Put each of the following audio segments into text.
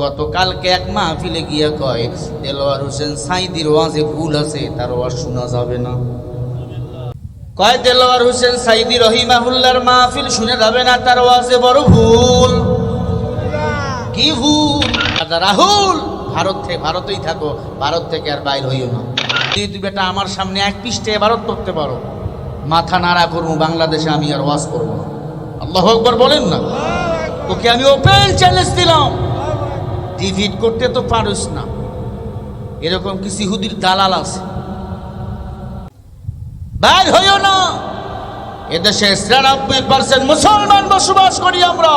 গতকালকে এক মাহফিলে গিয়া কয় দেলোয়ার হোসেন সাইদির ওয়াজে ভুল আছে, তার ওয়াজ শোনা যাবে না। কয় দেলোয়ার হোসেন সাইদি রহিমাহুল্লার মাহফিল শুনে যাবে না, তার ওয়াজে বড় ভুল। কি ভুল? রাহুল, ভারত থেকে ভারতেই থাকো, ভারত থেকে আর বাইর হইও না। তুই বেটা আমার সামনে এক পৃষ্ঠে ভারত করতে পারো। মাথা নাড়া করব, বাংলাদেশে আমি আর ওয়াজ করব না। আল্লাহ আকবর বলেন না। তোকে আমি ওপেন চ্যালেঞ্জ দিলাম। ডিভিড করতে তো পারিস না। এরকম কিছু ইহুদির দালাল আছে? বাইর হইও না। এদেশে ছিয়ানব্বই পার্সেন্ট মুসলমান বসবাস করি আমরা।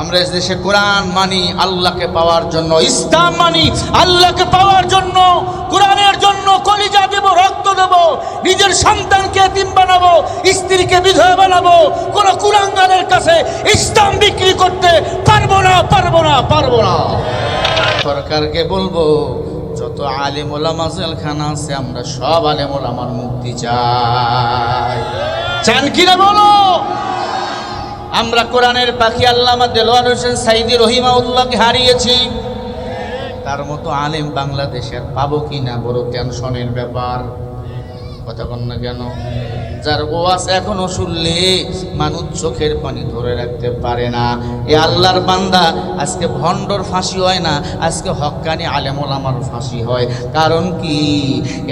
আমরা এই দেশে কোরআন মানি, আল্লাহকে পাওয়ার জন্য, ইসলাম মানি, আল্লাহকে পাওয়ার জন্য, কোরআনের জন্য কলিজা দেব, রক্ত দেব, নিজের সন্তানকে এতিম বানাবো, স্ত্রীকে বিধবা বানাবো, কোন কুরাঙ্গানের কাছে ইসলাম বিক্রি করতে পারব না। সরকারকে বলব, যত আলেম ওলামা জেলখানা আছে, আমরা সব আলেম ওলামার মুক্তি চাই। চান কিনা বলো? আমরা কোরআনের পাখি আল্লামা দেলোয়ার হোসেন সাইদি রহিমাউল্লাহকে হারিয়েছি। তার মতো আলেম বাংলাদেশের পাবো কি না বড় টেনশনের ব্যাপার। কথা বল না কেন? যার ওয়াজ এখনও শুনলে মানুষ চোখের পানি ধরে রাখতে পারে না। এ আল্লাহর বান্দা, আজকে ভণ্ডর ফাঁসি হয় না, আজকে হক্কানি আলেমল আমার ফাঁসি হয়। কারণ কি?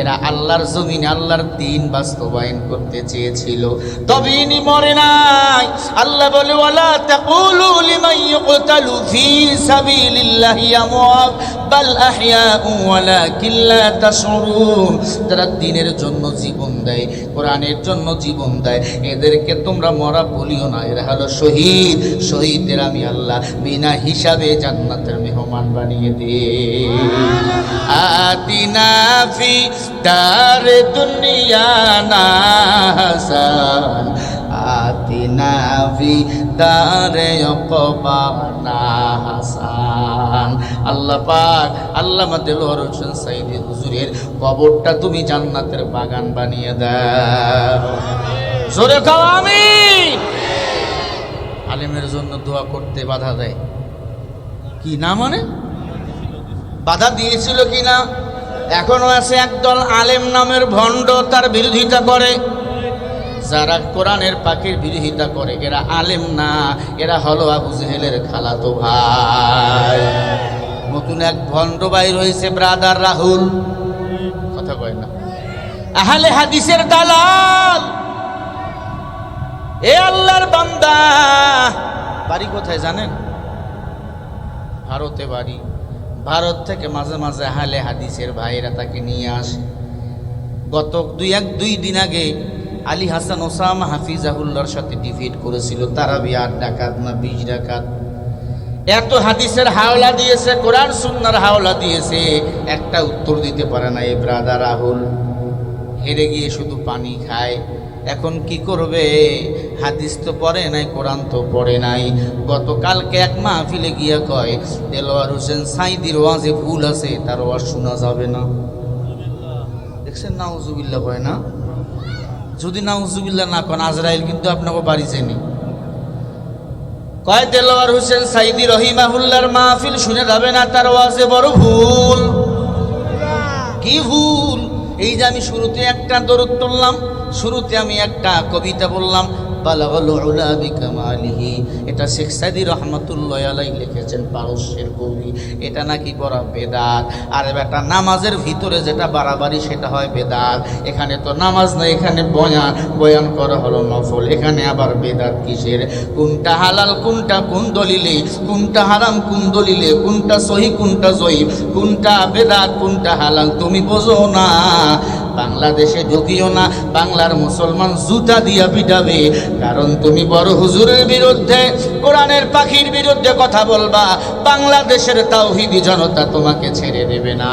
এরা আল্লাহর জমিনে আল্লাহর দিন বাস্তবায়ন করতে চেয়েছিল। তবে ইনি মরে নাই। আল্লাহ বলে, ওয়ালা তাকুলু লিমান ইউকতালু ফি সাবিলিল্লাহি আমওয়াত, বাল আহইয়াউ ওয়ালাকিন লা তাশউরুন। যারা দিনের জন্য জীবন দেয় কোরআনের জন্য জীবন দেয়। এদেরকে তোমরা মরা বলিও না। এরা হলো শহীদ। শহীদদের আমি আল্লাহ বিনা হিসাবে জান্নাতের মেহমান বানিয়ে দে আতিনাফি তার দুনিয়া না আতিনা ফি দারে অকবানা হাসান। আল্লাহ পাক আল্লাহ দেলোয়ার হোসেন সাইদি হুজুরের কবরটা তুমি জান্নাতের বাগান বানিয়ে দাও। জোরে খাও আমি আলেমের জন্য দোয়া করতে বাধা দেয়। কি না মানে? বাধা দিয়েছিল কি না? এখনও আছে একদল আলেম নামের ভণ্ড, তার বিরোধিতা করে। যারা কোরআনের পাখির বিরোধিতা করে, এরা আলেম না, এরা হলো আবু জেহেলের খালাতো ভাই। নতুন এক ভণ্ড ভাই রয়েছে, ব্রাদার রাহুল। কথা কয় না। আহলে হাদিসের দালাল। এ আল্লাহর বান্দা। বাড়ি কোথায় জানেন? ভারতে বাড়ি। ভারত থেকে মাঝে মাঝে আহলে হাদিসের ভাইরা তাকে নিয়ে আসে। গত দুই এক দুই দিন আগে আলী হাসান ওসামা হাফিজাহুল্লার সাথে ডিফিট করেছিল। তারা আট ডাকাত না বিশ ডাকাত। এত হাদিসের হাওলা দিয়েছে, কোরআন সুন্নার হাওলা দিয়েছে, একটা উত্তর দিতে পারে না এই ব্রাদার রাহুল। হেরে গিয়ে শুধু পানি খায়। এখন কি করবে? হাদিস তো পড়ে নাই, কোরআন তো পড়ে নাই। গতকালকে এক মাহফিলে গিয়া কয় দেলোয়ার হোসেন সাইদির ওয়াজে ভুল আছে, তার ওয়াজ শোনা যাবে না। দেখছেন নাউজুবিল্লা কয় না? যদি না নাউজুবিল্লা না কন, আজরাইল কিন্তু আপনাকে বাড়ি চেনি। কয় দেলোয়ার হোসেন সাইদি রহিমাহুল্লার মাহফিল শুনে যাবে না তার ওয়াজে বড় ভুল। কি ভুল? এই যে আমি শুরুতে একটা দরদ তুললাম শুরুতে আমি একটা কবিতা বললাম এটা শেখ সাদি রহমতুল্লাহ লিখেছেন, পারস্যের কবি। এটা নাকি পড়া বেদাত। আর বেটা, নামাজের ভিতরে যেটা বাড়াবাড়ি সেটা হয় বেদাত। এখানে তো নামাজ না এখানে বয়ান। বয়ান করা হলো নফল। এখানে আবার বেদাত কিসের? কোনটা হালাল, কোনটা কোন দলিলে? কোনটা হারাম, কোন দলিলে? কোনটা সহি, কোনটা জয়ীব? কোনটা বেদাত, কোনটা হালাল? তুমি বোঝো না। বাংলাদেশে ঢুকিও না, বাংলার মুসলমান জুতা দিয়া পিটাবে। কারণ তুমি বড় হুজুরের বিরুদ্ধে, কোরআনের পাখির বিরুদ্ধে কথা বলবা, বাংলাদেশের তাওহিদি জনতা তোমাকে ছেড়ে দেবে না।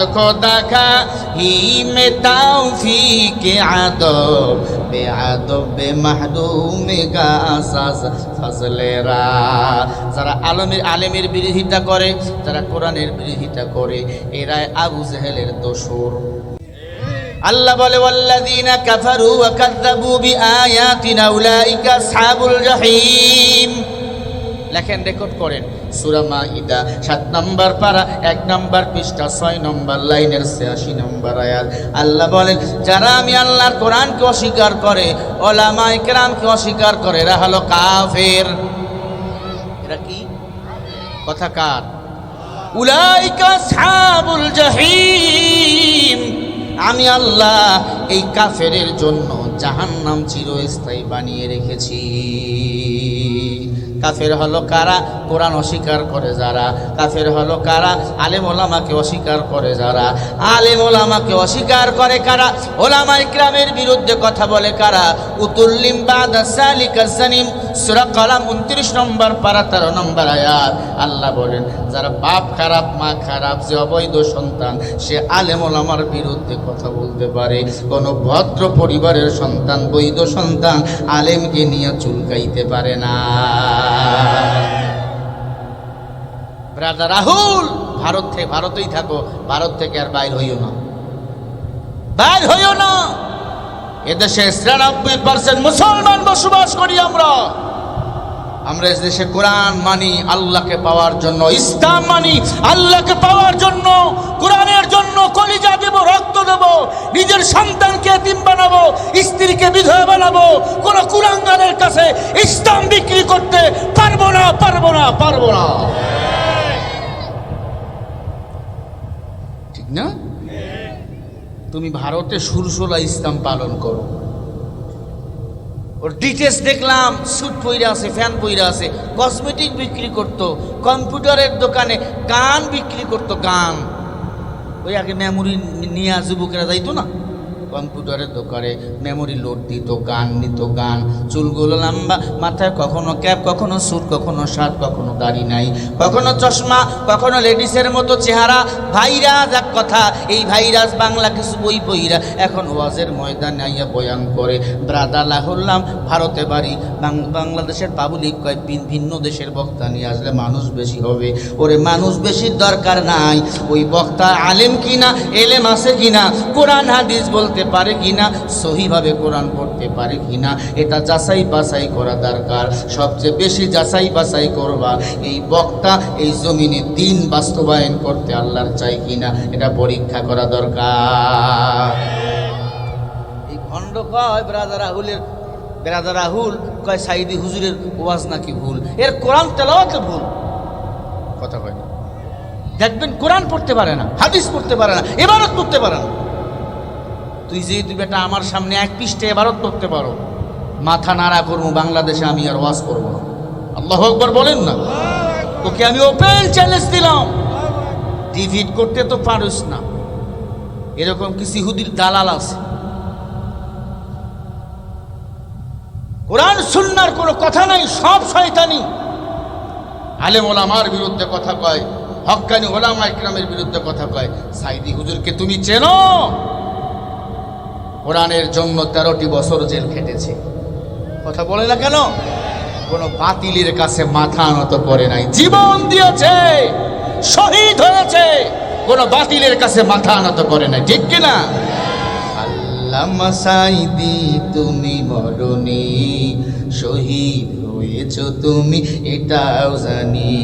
আদ খোদা খা হি মে তৌফিক আদব বে আদব বে মাহদুম গা আসাস ফজলেরা। যারা আলমের আলেমের বিরোধিতা করে, যারা কোরআনের বিরোধিতা করে, এরাই আবু জেহেলের দোসর আল্লাহ বলে, ওয়াল্লাযীনা কাফারু ওয়া কাযযাবু বিআয়াতিনা উলাইকা আসহাবুল জাহিম। লেখেন রেকর্ড করেন। সুরামা ইদা সাত নম্বর পারা, এক নম্বর পৃষ্ঠা, ছয় নম্বর লাইনের ছিয়াশি নম্বর আয়াত। আল্লাহ বলেন, যারা আমি আল্লাহর কোরআনকে অস্বীকার করে ওলামা ইকরামকে অস্বীকার করে, এরা হলো কাফের। এরা কি? কথা কার? উলাইকা সাবুল জাহিম। আমি আল্লাহ এই কাফেরের জন্য জাহান্নাম চিরস্থায়ী বানিয়ে রেখেছি। কাফের হলো কারা? কোরআন অস্বীকার করে যারা। কাফের হলো কারা? আলেম ওলামাকে অস্বীকার করে যারা। আলেম ওলামাকে অস্বীকার করে কারা? ওলামা ইকরামের বিরুদ্ধে কথা বলে কারা? উতুল্লিম বাদিম সুরা কলাম উনত্রিশ 29 নম্বর পারা 13 নম্বর আয়াত। আল্লাহ বলেন যারা বাপ খারাপ, মা খারাপ, যে অবৈধ সন্তান, সে আলেম ওলামার বিরুদ্ধে কথা বলতে পারে। কোন ভদ্র পরিবারের সন্তান, বৈধ সন্তান আলেমকে নিয়ে চুলকাইতে পারে না। রাজা রাহুল, ভারত থেকে ভারতেই থাকো। ভারত থেকে আর বাইর হইও না। বাইর হইও না। এদেশে ছিয়ানব্বই পার্সেন্ট মুসলমান বসবাস করি আমরা। আমরা দেশে কোরআন মানি আল্লাহকে পাওয়ার জন্য, ইসলাম মানি আল্লাহকে পাওয়ার জন্য, কোরআনের জন্য কলিজা দেব, রক্ত দেব, নিজের সন্তানকে এতিম বানাবো, স্ত্রীকে বিধবা বানাবো, কোন কুরাঙ্গানের কাছে ইসলাম বিক্রি করতে পারব না পারব না পারব না। ঠিক না? তুমি ভারতে সুরসোলা ইসলাম পালন করো। ওর ডিটেলস দেখলাম স্যুট পইরা আছে ফ্যান পইরা আছে কসমেটিক বিক্রি করতো, কম্পিউটারের দোকানে গান বিক্রি করতো, গান। ওই আগে মেমোরি নিয়ে যুবকেরা যাইতো না? কম্পিউটারের দোকানে মেমোরি লোড দিত, গান নিত, গান। চুলগুলো লম্বা, মাথায় কখনো ক্যাপ কখনো স্যুট কখনো শার্ট কখনো দাড়ি নাই। কখনো চশমা, কখনো লেডিসের মতো চেহারা। ভাইরাস এক কথা, এই ভাইরাস বাংলা কিছু বই বইরা এখন ওয়াজের ময়দানে আইয়া বয়ান করে। ব্রাদা লাহুল্লাম ভারতে বাড়ি। বাংলাদেশের পাবলিক কয়, ভিন- ভিন্ন দেশের বক্তা নিয়ে আসলে মানুষ বেশি হবে। ওরে মানুষ বেশির দরকার নাই। ওই বক্তা আলেম কিনা, এলেম আছে কিনা? কোরআন, হাদিস বলতে পারে কিনা, সহিভাবে কোরআন পড়তে পারে কিনা, এটা যাচাই বাছাই করা দরকার। সবচেয়ে বেশি যাচাই বাছাই করবা এই বক্তা, এই জমিনে দিন বাস্তবায়ন করতে আল্লাহর চাই কিনা, এটা পরীক্ষা করা দরকার। এই খণ্ড কয় ব্রাদা রাহুলের ব্রাদা রাহুল কয়, সাইদি হুজুরের ওয়াজ নাকি ভুল? এর কোরআন তেলাওয়াতে ভুল। কথা কয় না। দেখবেন কোরআন পড়তে পারে না, হাদিস পড়তে পারে না এবারত পড়তে পারে না। তুই যে তুই বেটা আমার সামনে এক পৃষ্ঠে এবারত করতে পারো, মাথা নাড়া করব, বাংলাদেশে আমি আর ওয়াজ করব না। আল্লাহ একবার বলেন না? তোকে আমি ওপেন চ্যালেঞ্জ দিলাম। ডিভিড করতে তো পারিস না। এরকম কিছু ইহুদির দালাল আছে। কোরআন সুন্নার কোনো কথা নাই, সব শয়তানি। আলেম ওলামার বিরুদ্ধে কথা কয় হক্কানি ওলামা ইকরামের বিরুদ্ধে কথা কয়। সাইদি হুজুরকে তুমি চেনো? কোরআনের জন্য তেরোটি বছর জেল খেটেছে। কথা বলে না কেন? কোনো বাতিলের কাছে মাথা নত করে নাই। জীবন দিয়েছে, শহীদ হয়েছে, কোনো বাতিলের কাছে মাথা নত করে নাই। ঠিক কিনা আল্লামা সাইদি তুমি মরণি শহীদ হয়েছ তুমি, এটাও জানি।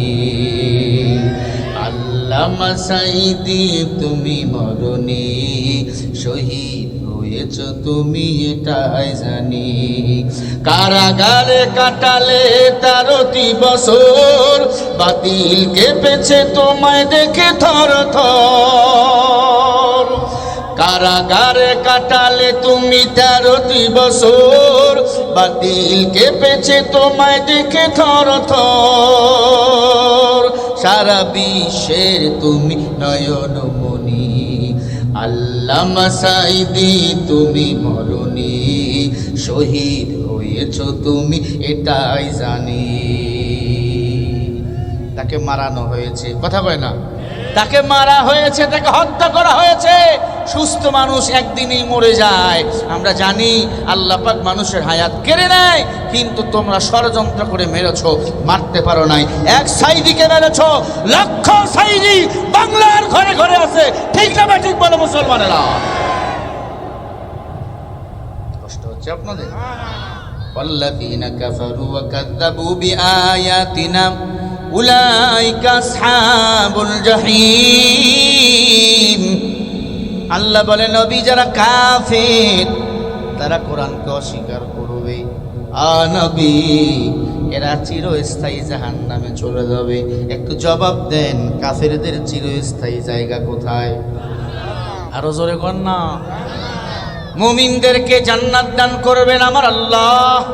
সাইদি তুমি মরণি শহীদ হয়েছ তুমি এটাই জানি। কারাগারে কাটালে তেরোটি বছর, বাতিল কেঁপেছে তোমায় দেখে থর থর। কারাগারে কাটালে তুমি তেরোটি বছর, বাতিল কেঁপেছে তোমায় দেখে থর থর। সারা বিশ্বের তুমি নয়নমণি। আল্লামা সাইদি তুমি মরণি। শহীদ হয়েছ তুমি, এটাই জানি। তাকে মারানো হয়েছে। কথা কয় না। তাকে মারা হয়েছে তাকে হত্যা করা হয়েছে সুস্থ মানুষ একদিনেই মরে যায় আমরা জানি আল্লাহ পাক মানুষের হায়াত কেড়ে নেয় কিন্তু তোমরা ষড়যন্ত্র করে মেরেছ মারতে পারো নাই এক সাইদিকে মেরেছ লক্ষ সাইদি বাংলার ঘরে ঘরে আছে ঠিক না বা ঠিক বলে মুসলমানেরা কষ্ট হচ্ছে আপনাদের والذين كفروا وكذبوا بآياتنا أولئك أصحاب الجحيم আল্লাহ বলে, নবী যারা কাফের, তারা কোরআনকে অস্বীকার করবে। এরা চিরস্থায়ী জাহান নামে চলে যাবে। একটু জবাব দেন, কাফেরদের চিরস্থায়ী জায়গা কোথায়? আরও জোরে কর না। মুমিনদেরকে জান্নাত দান করবেন আমার আল্লাহ।